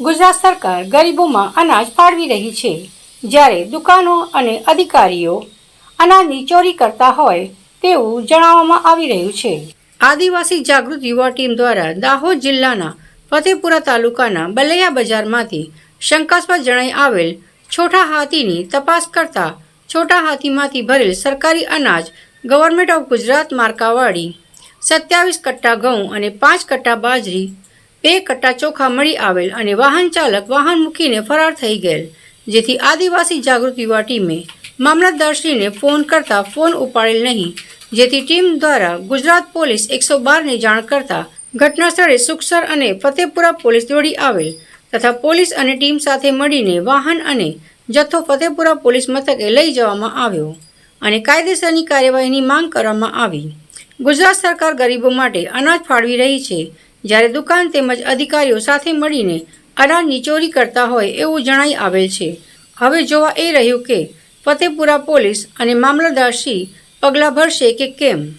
ગુજરાત સરકાર ગરીબોમાં અનાજ ફાળવી રહી છે. જ્યારે દુકાનો અને અધિકારીઓ અનાજની ચોરી કરતા હોય તેવું જણાવવામાં આવી રહ્યું છે. આદિવાસી જાગૃત યુવા ટીમ દ્વારા દાહોદ જિલ્લાના ફતેપુરા તાલુકાના બલૈયા બજારમાંથી શંકાસ્પદ જણાઈ આવેલ છોટા હાથીની તપાસ કરતા છોટા હાથીમાંથી ભરેલ સરકારી અનાજ ગવર્મેન્ટ ઓફ ગુજરાત માર્કાવાળી સત્યાવીસ કટ્ટા ઘઉં અને પાંચ કટ્ટા બાજરી બે કટ્ટા ચોખા મળી આવેલ અને વાહન ચાલક વાહન મૂકીને ફરાર થઈ ગયેલ. જેથી આદિવાસી જાગૃત યુવા ટીમે મામલતદારશ્રીને ફોન કરતા ફોન ઉપાડેલ નહીં. જેથી ટીમ દ્વારા ગુજરાત પોલીસ એકસો બારને જાણ કરતા ઘટના સ્થળે સુખસર અને ફતેપુરા પોલીસ દોડી આવેલ તથા પોલીસ અને ટીમ સાથે મળીને વાહન અને જથ્થો ફતેપુરા પોલીસ મથકે લઈ જવામાં આવ્યો અને કાયદેસરની કાર્યવાહીની માંગ કરવામાં આવી. ગુજરાત સરકાર ગરીબો માટે અનાજ ફાળવી રહી છે. જ્યારે દુકાન તેમજ અધિકારીઓ સાથે મળીને અનાજની ચોરી કરતા હોય એવું જણાઈ આવેલ છે. હવે જોવા એ રહ્યું કે ફતેપુરા પોલીસ અને મામલતદારશ્રી પગલાં ભરશે કે કેમ?